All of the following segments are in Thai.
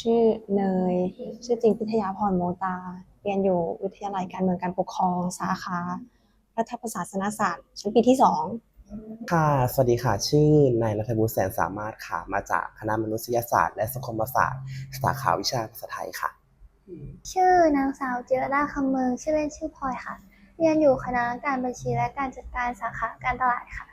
ชื่อเนย ชื่อจริงพิทยาพรโมตา เรียนอยู่วิทยาลัยการเมืองการปกครองสาขารัฐประศาสนศาสตร์ชั้นปีที่สองค่ะ สวัสดีค่ะ ชื่อนายรัฐบุตรแสนสามารถค่ะ มาจากคณะมนุษยศาสตร์และสังคมศาสตร์ สาขาวิชาภาษาไทยค่ะ ชื่อนางสาวจิรดาคำเมือง ชื่อเล่นชื่อพลอยค่ะ เรียนอยู่คณะการบัญชีและการจัดการสาขาการตลาดค่ะ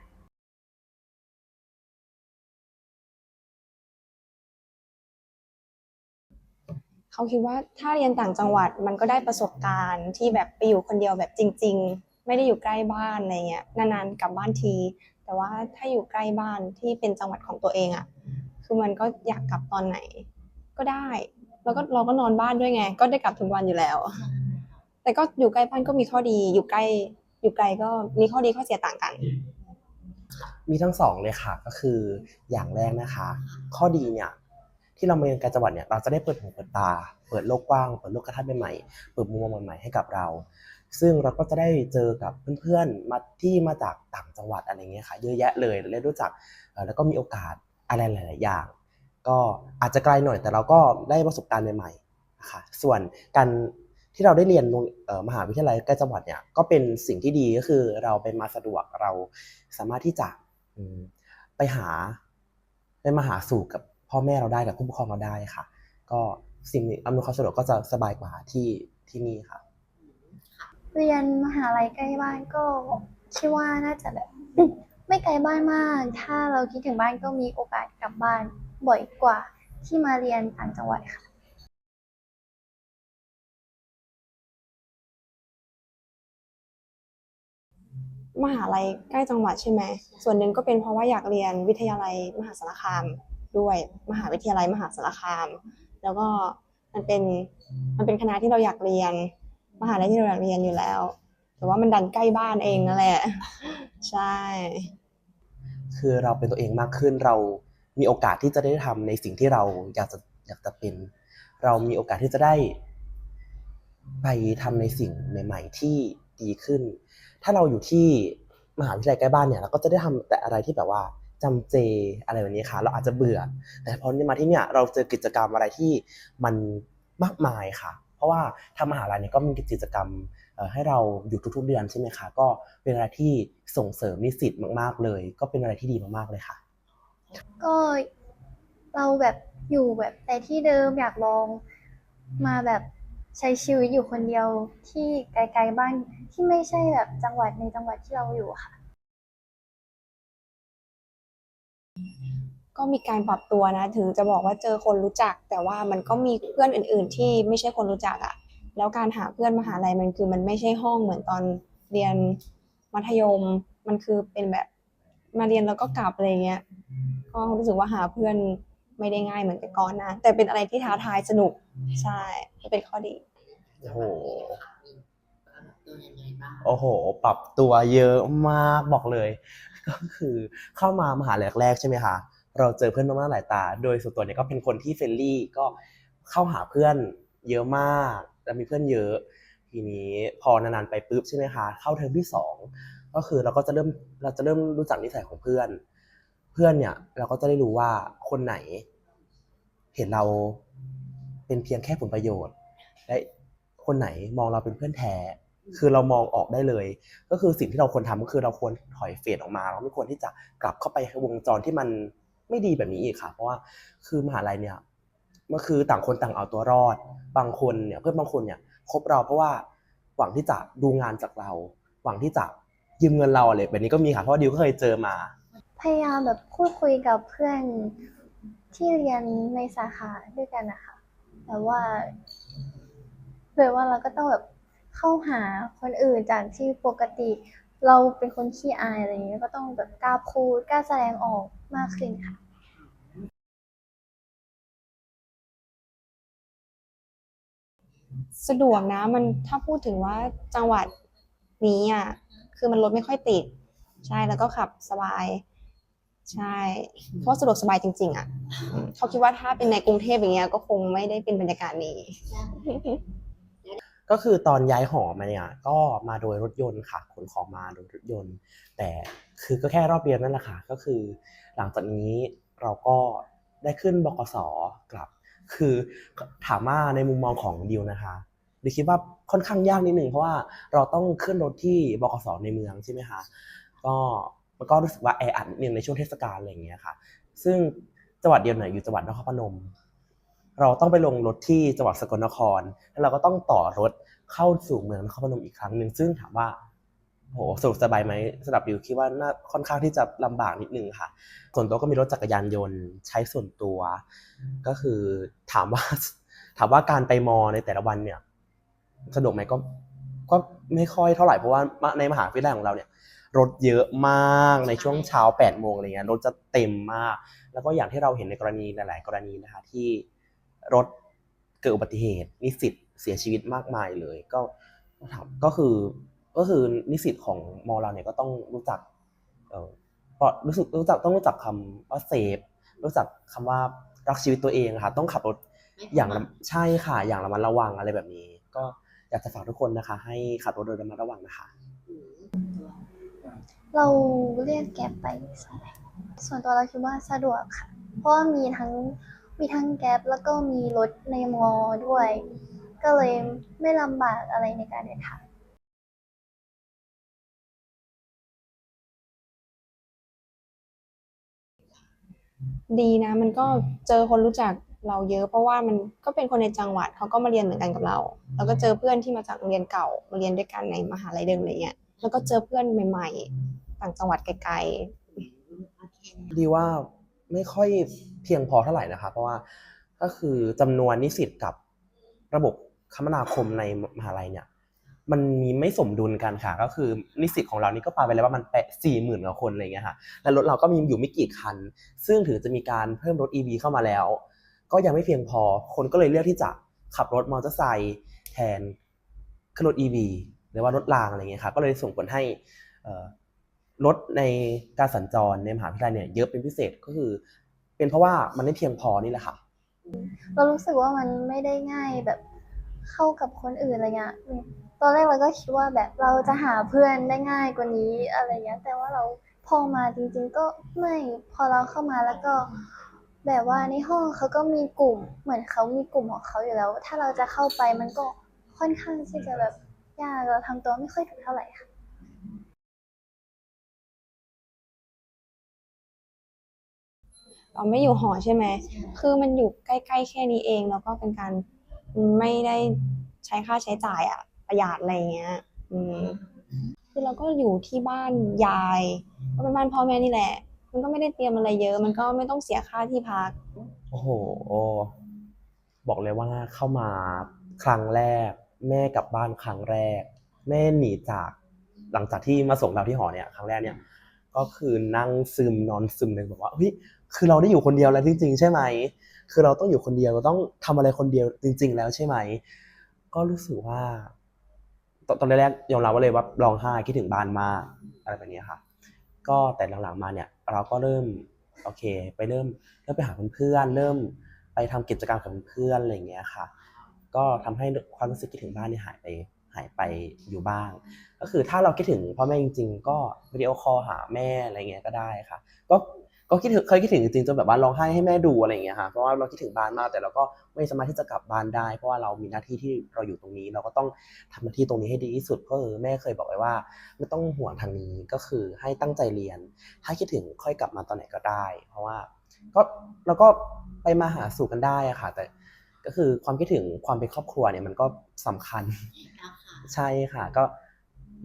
เขาคิดว่าถ้าเรียนต่างจังหวัดมันก็ได้ประสบการณ์ที่แบบไปอยู่คนเดียวแบบจริง ๆ ไม่ได้อยู่ใกล้บ้านอะไรเงี้ยนานๆกลับบ้านที แต่ว่าถ้าอยู่ใกล้บ้านที่เป็นจังหวัดของตัวเองอะคือมันก็อยากกลับตอนไหน ก็ได้ แล้วก็เราก็นอนบ้านด้วยไง ก็ได้กลับทุกวันอยู่แล้ว แต่ก็อยู่ใกล้บ้านก็มีข้อดีอยู่ใกล้อยู่ไกลก็มีข้อดีข้อเสียต่างกัน มีทั้งสองเลยค่ะก็คืออย่างแรกนะคะ ข้อดีเนี่ย ที่เรามาเรียนการจังหวัดเนี่ยเราจะได้เปิดหูเปิดตา เปิดโลกกว้าง เปิดโลกกระทัดใหม่ๆเปิดมุมมองใหม่ๆให้กับเรา ซึ่งเราก็จะได้เจอกับเพื่อนๆมาที่มาจากต่างจังหวัดอะไรเงี้ยค่ะเยอะแยะเลยได้รู้จักแล้วก็มีโอกาสอะไรหลาย ๆ อย่าง ก็อาจจะไกลหน่อยแต่เราก็ได้ประสบการณ์ใหม่ๆนะคะส่วนการที่เราได้เรียนโรงมหาวิทยาลัยใกล้จังหวัดเนี่ยก็เป็นสิ่งที่ดีก็คือเราไปมาสะดวกเราสามารถที่จะไปหาไปมาหาสู่กับ พ่อแม่เราได้กับผู้ปกครองเราได้ค่ะ ก็สิ่งอำนวยความสะดวกก็จะสบายกว่าที่ที่นี่ค่ะ เรียนมหาลัยใกล้บ้านก็คิดว่าน่าจะแบบไม่ไกลบ้านมาก ถ้าเราคิดถึงบ้านก็มีโอกาสกลับบ้านบ่อยกว่าที่มาเรียนต่างจังหวัดค่ะมหาลัยใกล้จังหวัดใช่ไหม ส่วนหนึ่งก็เป็นเพราะว่าอยากเรียนวิทยาลัยมหาสารคาม ด้วยมหาวิทยาลัยมหาสารคาม แล้วก็มันเป็นมันเป็นคณะที่เราอยากเรียน มหาลัยที่เราอยากเรียนอยู่แล้ว แต่ว่ามันดันใกล้บ้านเองนั่นแหละ ใช่ คือเราเป็นตัวเองมากขึ้นเรามีโอกาสที่จะได้ทำในสิ่งที่เราอยากจะอยากจะเป็น เรามีโอกาสที่จะได้ ไปทำในสิ่งใหม่ ๆ ที่ดีขึ้น ถ้าเราอยู่ที่มหาวิทยาลัยใกล้บ้านเนี่ยเราก็จะได้ทำแต่อะไรที่แบบว่า จำเจอะไรแบบนี้ค่ะ เราอาจจะเบื่อ แต่พอมาที่เนี่ยเราเจอกิจกรรมอะไรที่มันมากมายค่ะ เพราะว่าทางมหาลัยเนี่ยก็มีกิจกรรมให้เราอยู่ทุกๆเดือนใช่ไหมคะก็เป็นอะไรที่ส่งเสริมนิสิตมากๆเลย ก็เป็นอะไรที่ดีมากๆเลยค่ะ ก็เราแบบอยู่แบบแต่ที่เดิมอยากลองมาแบบใช้ชีวิตอยู่คนเดียวที่ไกลๆบ้านที่ไม่ใช่แบบจังหวัดในจังหวัดที่เราอยู่ค่ะ ก็มีการปรับตัวนะ ถึงจะบอกว่าเจอคนรู้จัก แต่ว่ามันก็มีเพื่อนอื่น ๆ ที่ไม่ใช่คนรู้จักอะ่ะ แล้วการหาเพื่อนมหาลัยมันคือมันไม่ใช่ห้องเหมือนตอนเรียนมัธยม มันคือเป็นแบบมาเรียนแล้วก็กลับอะไรเงี้ย ก็รู้สึกว่าหาเพื่อนไม่ได้ง่ายเหมือนแต่ก่อนนะ แต่เป็นอะไรที่ท้าทายสนุก ใช่เป็นข้อดี โอ้โห โอ้โห ปรับตัวเยอะมากบอกเลย ก็คือเข้ามามหาลัยแรกใช่ไหมคะเราเจอเพื่อนมากหน้าหลายตา โดยส่วนตัวเนี่ยก็เป็นคนที่เฟรนลี่ก็เข้าหาเพื่อนเยอะมาก แล้วมีเพื่อนเยอะ ทีนี้พอนานๆไปปุ๊บใช่ไหมคะเข้าเทอมที่สองก็คือเราก็จะเริ่มเราจะเริ่มรู้จักนิสัยของเพื่อน เพื่อนเนี่ยเราก็จะได้รู้ว่าคนไหน เห็นเราเป็นเพียงแค่ผลประโยชน์ และคนไหนมองเราเป็นเพื่อนแท้ คือเรามองออกได้เลย ก็คือสิ่งที่เราควรทำก็คือเราควรถอยเฟดออกมา เราไม่ควรที่จะกลับเข้าไปวงจรที่มันไม่ดีแบบนี้อีกค่ะ เพราะว่าคือมหาลัยเนี่ยมันคือต่างคนต่างเอาตัวรอด บางคนเนี่ยเพื่อนบางคนเนี่ยคบเราเพราะว่าหวังที่จะดูงานจากเรา หวังที่จะยืมเงินเราอะไรแบบนี้ก็มีค่ะเพราะดิวก็เคยเจอมา พยายามแบบพูดคุยกับเพื่อนที่เรียนในสาขาด้วยกันนะคะแต่ว่าแบบว่าเราก็ต้องแบบ เข้าหาคนอื่นจากที่ปกติ เราเป็นคนขี้อายอะไรอย่างเงี้ยก็ต้องแบบกล้าพูดกล้าแสดงออกมากขึ้นค่ะสะดวกนะมันถ้าพูดถึงว่าจังหวัดนี้อะคือมันรถไม่ค่อยติด ใช่แล้วก็ขับสบาย ใช่เพราะสะดวกสบายจริง ๆ อะอืมเขาคิดว่าถ้าเป็นในกรุงเทพอย่างเงี้ยก็คงไม่ได้เป็นบรรยากาศนี้ ก็คือตอนย้ายหอมาเนี่ยก็มาโดยรถยนต์ค่ะขนของมาโดยรถยนต์ แต่คือก็แค่รอบเรียนนั่นแหละค่ะก็คือ หลังจากนี้เราก็ได้ขึ้นบกสกลับ คือถามว่าในมุมมองของดิวนะคะดิวคิดว่าค่อนข้างยากนิดหนึ่งเพราะว่าเราต้องขึ้นรถที่บกสในเมืองใช่ไหมคะก็มันก็รู้สึกว่าแออัดนิดนึงในช่วงเทศกาลอะไรอย่างเงี้ยค่ะ ซึ่งจังหวัดเดียวเนี่ยอยู่จังหวัดนครพนม เราต้องไปลงรถที่จังหวัดสกลนคร แล้วเราก็ต้องต่อรถเข้าสู่เมืองนครพนมอีกครั้งหนึ่งซึ่งถามว่าโหสะดวกสบายไหมสำหรับดิวคิดว่าน่าค่อนข้างที่จะลำบากนิดนึงค่ะ ส่วนตัวก็มีรถจักรยานยนต์ใช้ส่วนตัว ก็คือถามว่าถามว่าการไปมอในแต่ละวันเนี่ย สะดวกไหมก็ก็ไม่ค่อยเท่าไหร่เพราะว่าในมหาวิทยาลัยของเราเนี่ย รถเยอะมากในช่วงเช้า8โมงอะไรเงี้ยรถจะเต็มมาก แล้วก็อย่างที่เราเห็นในกรณีหลาย ๆ กรณีนะคะที่ รถเกิดอุบัติเหตุ นิสิตเสียชีวิตมากมายเลย ก็ก็ถามก็คือก็คือนิสิตของมอเราเนี่ยก็ต้องรู้จักเออเพราะรู้สึกรู้จักต้องรู้จักคำว่าเซฟรู้จักคำว่ารักชีวิตตัวเองค่ะต้องขับรถอย่างระใช่ค่ะ อย่างระมัดระวังอะไรแบบนี้ ก็อยากจะฝากทุกคนนะคะ ให้ขับรถโดยระมัดระวังนะคะ เราเรียกแก๊ปไปใช่ส่วนตัวเราคิดว่าสะดวกค่ะ เพราะว่ามีทั้ง มีทั้งแก๊ปแล้วก็มีรถในมอด้วย ก็เลยไม่ลำบากอะไรในการเดินทางดีนะ มันก็เจอคนรู้จักเราเยอะเพราะว่ามันก็เป็นคนในจังหวัดเขาก็มาเรียนเหมือนกันกับเรา แล้วก็เจอเพื่อนที่มาจากโรงเรียนเก่ามาเรียนด้วยกันในมหาลัยเดิมอะไรเงี้ยแล้วก็เจอเพื่อนใหม่ ๆ ต่างจังหวัดไกลดีว่า ไม่ค่อยเพียงพอเท่าไหร่นะคะเพราะว่าก็คือจำนวนนิสิตกับระบบคมนาคมในมหาลัยเนี่ย มันมีไม่สมดุลกันค่ะ ก็คือนิสิตของเรานี่ก็ปาไปแล้วว่ามันแปะสี่หมื่นกว่าคนอะไรเงี้ยค่ะและรถเราก็มีอยู่ไม่กี่คัน ซึ่งถึงจะมีการเพิ่มรถ EV เข้ามาแล้ว ก็ยังไม่เพียงพอคนก็เลยเลือกที่จะขับรถมอเตอร์ไซค์แทนขึ้นรถ EV หรือว่ารถรางอะไรเงี้ยค่ะก็เลยส่งผลให้ เอ่อรถในการสัญจรในมหาวิทยาลัยเนี่ยเยอะเป็นพิเศษก็คือ เป็นเพราะว่ามันไม่เพียงพอนี่แหละค่ะ เรารู้สึกว่ามันไม่ได้ง่ายแบบเข้ากับคนอื่นอะไรเงี้ยตอนแรกเราก็คิดว่าแบบเราจะหาเพื่อนได้ง่ายกว่านี้อะไรเงี้ยแต่ว่าเราพอมาจริง ๆ ก็ไม่พอเราเข้ามาแล้วก็ แบบว่าในห้องเขาก็มีกลุ่ม เหมือนเขามีกลุ่มของเขาอยู่แล้ว ถ้าเราจะเข้าไปมันก็ค่อนข้างที่จะแบบยากเราทำตัวไม่ค่อยถูกเท่าไหร่ค่ะ เราไม่อยู่หอใช่ไหม คือมันอยู่ใกล้ๆแค่นี้เองแล้วก็เป็นการไม่ได้ใช้ค่าใช้จ่ายอะประหยัดอะไรเงี้ย อืม คือเราก็อยู่ที่บ้านยาย ก็เป็นบ้านพ่อแม่นี่แหละ มันก็ไม่ได้เตรียมอะไรเยอะ มันก็ไม่ต้องเสียค่าที่พัก โอ้โห บอกเลยว่าเข้ามาครั้งแรก แม่กลับบ้านครั้งแรก แม่หนีจากหลังจากที่มาส่งเราที่หอเนี่ยครั้งแรกเนี่ย ก็คือนั่งซึมนอนซึมเลยบอกว่าเฮ้ยคือเราได้อยู่คนเดียวแล้วจริง ๆ ใช่ไหม คือเราต้องอยู่คนเดียวเราต้องทำอะไรคนเดียวจริง ๆ แล้วใช่ไหม ก็รู้สึกว่า ตอนแรกๆยอมรับว่าเลยว่าร้องไห้คิดถึงบ้านมากอะไรแบบนี้ค่ะ ก็แต่หลังๆมาเนี่ย เราก็เริ่มโอเค ไปเริ่มเริ่มไปหาเพื่อนเริ่มไปทำกิจกรรมกับเพื่อนอะไรอย่างเงี้ยค่ะ ก็ทำให้ความรู้สึกคิดถึงบ้านนี่หายไป หายไปอยู่บ้าง ก็คือถ้าเราคิดถึงพ่อแม่จริง ๆ ก็วิดีโอคอลหาแม่อะไรเงี้ยก็ได้ค่ะ ก็ก็คิดถึงเคยคิดถึงจริงๆจนแบบว่าร้องไห้ให้แม่ดูอะไรอย่างเงี้ยค่ะเพราะว่าเราคิดถึงบ้านมากแต่เราก็ไม่สามารถที่จะกลับบ้านได้ เพราะว่าเรามีหน้าที่ที่เราอยู่ตรงนี้ เราก็ต้องทำหน้าที่ตรงนี้ให้ดีที่สุดก็คือแม่เคยบอกไว้ว่า ไม่ต้องห่วงทางนี้ก็คือให้ตั้งใจเรียน ถ้าคิดถึงค่อยกลับมาตอนไหนก็ได้ เพราะว่าก็เราก็ไปมาหาสู่กันได้อะค่ะ แต่ก็คือความคิดถึงความเป็นครอบครัวเนี่ยมันก็สำคัญ ใช่ค่ะ ก็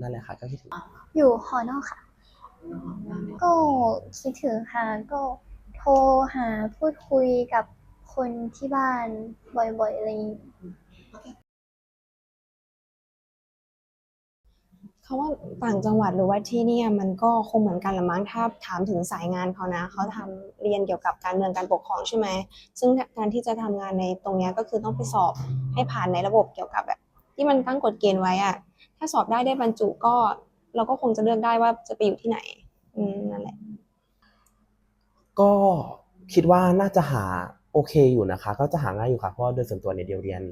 นั่นแหละค่ะ ก็คิดถึง อยู่หอนอกค่ะ ก็คิดถึงค่ะ ก็โทรหาพูดคุยกับคนที่บ้านบ่อยๆอะไรอย่างงี้เขาว่าต่างจังหวัดหรือว่าที่เนี่ยมันก็คงเหมือนกันละมั้งถ้าถามถึงสายงานเขานะเขาทำเรียนเกี่ยวกับการเมืองการปกครองใช่ไหมซึ่งการที่จะทำงานในตรงเนี้ยก็คือต้องไปสอบให้ผ่านในระบบเกี่ยวกับแบบ ที่มันตั้งกฎเกณฑ์ไว้อะถ้าสอบได้ได้บรรจุก็เราก็คงจะเลือกได้ว่าจะไปอยู่ที่ไหน อืมนั่นแหละ ก็คิดว่าน่าจะหาโอเคอยู่นะคะ ก็จะหาง่ายอยู่ค่ะเพราะโดยส่วนตัวเนี่ยเดียวเรียน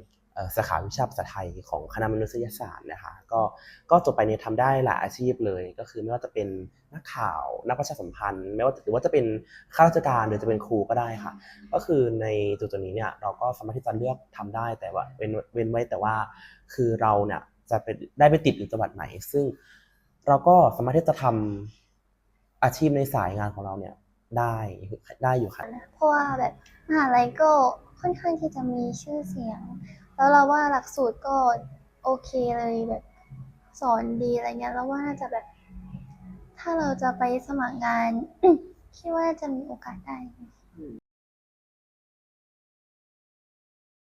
สาขาวิชาภาษาไทยของคณะมนุษยศาสตร์นะคะก็ก็จบไปเนี่ยทำได้หลายอาชีพเลย ก็คือไม่ว่าจะเป็นนักข่าว นักประชาสัมพันธ์ ไม่ว่าหรือว่าจะเป็นข้าราชการหรือจะเป็นครูก็ได้ค่ะ ก็คือในจุดๆนี้เนี่ยเราก็สามารถที่จะเลือกทำได้แต่ว่าเว้นเว้นไว้แต่ว่าคือเราเนี่ยจะเป็นได้ไปติดอยู่จังหวัดไหน ซึ่งเราก็สามารถที่จะทำอาชีพในสายงานของเราเนี่ยได้ได้อยู่ค่ะเพราะว่าแบบมหาลัยก็ค่อนข้างที่จะมีชื่อเสียง แล้วเราว่าหลักสูตรก็โอเคเลยแบบสอนดีอะไรเงี้ยแล้วว่าน่าจะแบบ ถ้าเราจะไปสมัครงานคิดว่าจะมีโอกาสได้